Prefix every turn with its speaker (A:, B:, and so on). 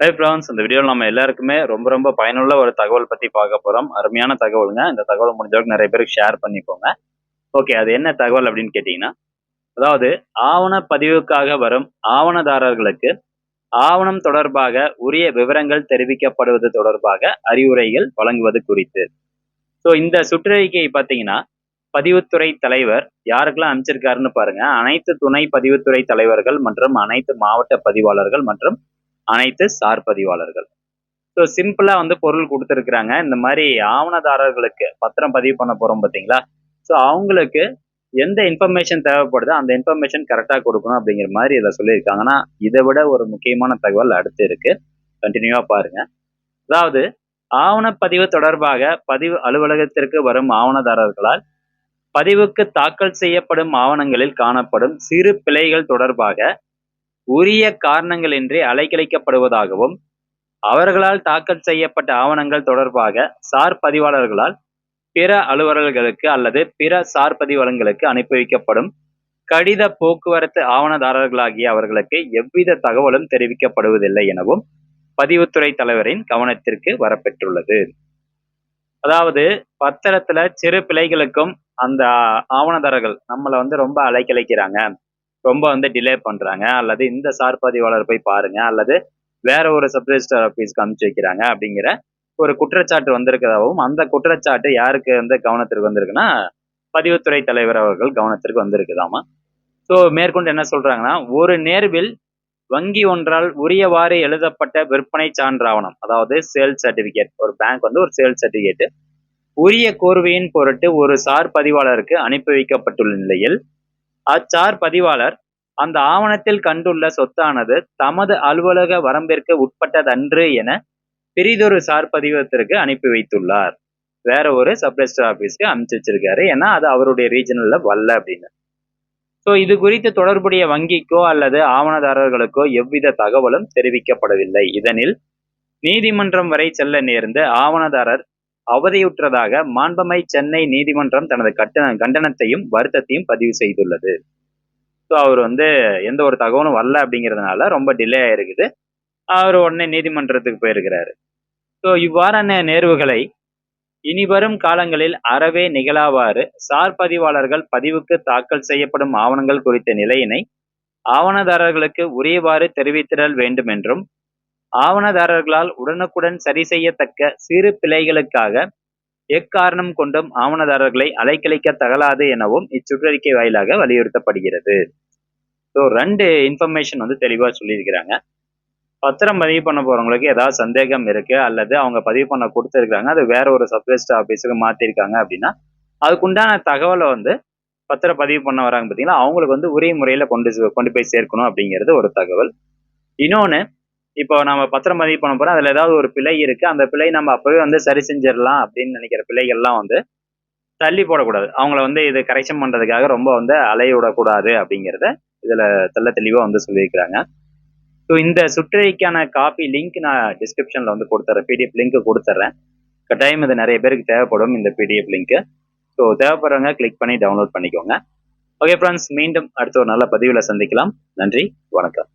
A: Hi friends இந்த வீடியோவில் நம்ம எல்லாருக்குமே ரொம்ப ரொம்ப பயனுள்ள ஒரு தகவல் பற்றி பார்க்க போகிறோம் அருமையான தகவலுங்க. இந்த தகவல் முடிஞ்ச அளவுக்கு நிறைய பேருக்கு ஷேர் பண்ணிக்கோங்க. ஓகே அது என்ன தகவல் அப்படின்னு கேட்டிங்கன்னா அதாவது ஆவண பதிவுக்காக வரும் ஆவணதாரர்களுக்கு ஆவணம் தொடர்பாக உரிய விவரங்கள் தெரிவிக்கப்படுவது தொடர்பாக அறிவுரைகள் வழங்குவது குறித்து. ஸோ இந்த சுற்றறிக்கை பார்த்தீங்கன்னா பதிவுத்துறை தலைவர் யாருக்கெல்லாம் அமைச்சிருக்காருன்னு பாருங்க. அனைத்து துணை பதிவுத்துறை தலைவர்கள் மற்றும் அனைத்து மாவட்ட பதிவாளர்கள் மற்றும் அனைத்து சார் பதிவாளர்கள். ஸோ சிம்பிளாக வந்து பொருள் கொடுத்துருக்குறாங்க. இந்த மாதிரி ஆவணதாரர்களுக்கு பத்திரம் பதிவு பண்ண போகிறோம் பார்த்தீங்களா? ஸோ அவங்களுக்கு எந்த இன்ஃபர்மேஷன் தேவைப்படுதோ அந்த இன்ஃபர்மேஷன் கரெக்டாக கொடுக்கணும் அப்படிங்கிற மாதிரி இதில் சொல்லியிருக்காங்கன்னா இதை விட ஒரு முக்கியமான தகவல் அடுத்து இருக்கு. கண்டினியூவாக பாருங்க. அதாவது ஆவணப்பதிவு தொடர்பாக பதிவு அலுவலகத்திற்கு வரும் ஆவணதாரர்களால் பதிவுக்கு தாக்கல் செய்யப்படும் ஆவணங்களில் காணப்படும் சிறு பிழைகள் தொடர்பாக உரிய காரணங்களின்றி அலைக்கழிக்கப்படுவதாகவும் அவர்களால் தாக்கல் செய்யப்பட்ட ஆவணங்கள் தொடர்பாக சார் பதிவாளர்களால் பிற அலுவலர்களுக்கு அல்லது பிற சார் பதிவாளர்களுக்கு அனுப்பி வைக்கப்படும் கடித போக்குவரத்து ஆவணதாரர்களாகிய அவர்களுக்கு எவ்வித தகவலும் தெரிவிக்கப்படுவதில்லை எனவும் பதிவுத்துறை தலைவரின் கவனத்திற்கு வரப்பெற்றுள்ளது. அதாவது பத்திரத்துல சிறு பிழைகளுக்கும் அந்த ஆவணதாரர்கள் நம்மளை வந்து ரொம்ப அலைக்கழிக்கிறாங்க. ரொம்ப வந்து டிலே பண்றாங்க. அல்லது இந்த சார் பதிவாளர் போய் பாருங்க. அல்லது வேற ஒரு சப்ரிஜிஸ்டர் ஆஃபீஸ்க்கு அனுப்பிச்சு வைக்கிறாங்க அப்படிங்கிற ஒரு குற்றச்சாட்டு வந்திருக்கிறதாகவும் அந்த குற்றச்சாட்டு யாருக்கு வந்து கவனத்திற்கு வந்திருக்குன்னா பதிவுத்துறை தலைவர் அவர்கள் கவனத்திற்கு வந்திருக்குதாமா? ஸோ மேற்கொண்டு என்ன சொல்றாங்கன்னா ஒரு நேர்வில் வங்கி ஒன்றால் உரியவாறு எழுதப்பட்ட விற்பனை சான்றாவணம் அதாவது சேல்ஸ் சர்டிபிகேட் ஒரு பேங்க் வந்து ஒரு சேல்ஸ் சர்டிபிகேட் உரிய கோர்வையின் பொருட்டு ஒரு சார் பதிவாளருக்கு அனுப்பி வைக்கப்பட்டுள்ள நிலையில் அச்சார் பதிவாளர் அந்த ஆவணத்தில் கண்டுள்ள சொத்தானது தமது அலுவலக வரம்பிற்கு உட்பட்டதன்று என பெரிதொரு சார் பதிவத்திற்கு அனுப்பி வைத்துள்ளார். வேற ஒரு சப்ரெஸ்டர் ஆபீஸ்க்கு அனுப்பிச்சு வச்சிருக்காரு. ஏன்னா அது அவருடைய ரீஜனல்ல வரல அப்படின்னு. ஸோ இது குறித்து தொடர்புடைய வங்கிக்கோ அல்லது ஆவணதாரர்களுக்கோ எவ்வித தகவலும் தெரிவிக்கப்படவில்லை. இதனில் நீதிமன்றம் வரை செல்ல நேர்ந்து ஆவணதாரர் அவதியுற்றதாக மாண்பமை சென்னை நீதிமன்றம் தனது கட்டண கண்டனத்தையும் வருத்தத்தையும் பதிவு செய்துள்ளது. ஸோ அவர் வந்து எந்த ஒரு தகவலும் வரல அப்படிங்கிறதுனால ரொம்ப டிலே ஆயிருக்குது. அவர் உடனே நீதிமன்றத்துக்கு போயிருக்கிறாரு. ஸோ இவ்வாறான நேர்வுகளை இனி வரும் காலங்களில் அறவே நிகழாவாறு சார் பதிவாளர்கள் பதிவுக்கு தாக்கல் செய்யப்படும் ஆவணங்கள் குறித்த நிலையினை ஆவணதாரர்களுக்கு உரியவாறு தெரிவித்திடல் வேண்டும் என்றும் ஆவணதாரர்களால் உடனுக்குடன் சரி செய்யத்தக்க சிறு பிழைகளுக்காக எக்காரணம் கொண்டும் ஆவணதாரர்களை அலைக்கழிக்க தகலாது எனவும் இச்சுற்றறிக்கை வாயிலாக வலியுறுத்தப்படுகிறது. ஸோ ரெண்டு இன்ஃபர்மேஷன் வந்து தெளிவாக சொல்லியிருக்கிறாங்க. பத்திரம் பதிவு பண்ண போறவங்களுக்கு ஏதாவது சந்தேகம் இருக்கு அல்லது அவங்க பதிவு பண்ண கொடுத்துருக்காங்க அது வேற ஒரு சப்ரெஸ்ட் ஆஃபீஸுக்கு மாத்திருக்காங்க அப்படின்னா அதுக்குண்டான தகவலை வந்து பத்திரம் பதிவு பண்ண வராங்க பார்த்தீங்கன்னா அவங்களுக்கு வந்து உரிய முறையில் கொண்டு கொண்டு போய் சேர்க்கணும் அப்படிங்கிறது ஒரு தகவல். இன்னொன்று இப்போ நம்ம பத்திரம் பதிவு பண்ண போறோம். அதுல ஏதாவது ஒரு பிழை இருக்கு. அந்த பிழை நம்ம அப்பவே வந்து சரி செஞ்சிடலாம் அப்படின்னு நினைக்கிற பிழைகள்லாம் வந்து தள்ளி போடக்கூடாது. அவங்கள வந்து இது கரெக்ஷன் பண்றதுக்காக ரொம்ப வந்து அலையிடக்கூடாது அப்படிங்கிறத இதுல தெல்ல தெளிவா வந்து சொல்லியிருக்கிறாங்க. ஸோ இந்த சுற்றறிக்கான காப்பி லிங்க் நான் டிஸ்கிரிப்ஷன்ல வந்து கொடுத்துறேன். பிடிஎஃப் லிங்க் கொடுத்துட்றேன் கட்டாயம் இது நிறைய பேருக்கு தேவைப்படும் இந்த பிடிஎஃப் லிங்க்கு ஸோ தேவைப்படுறவங்க கிளிக் பண்ணி டவுன்லோட் பண்ணிக்கோங்க. ஓகே ஃப்ரெண்ட்ஸ் மீண்டும் அடுத்த ஒரு நல்ல பதிவில் சந்திக்கலாம். நன்றி வணக்கம்.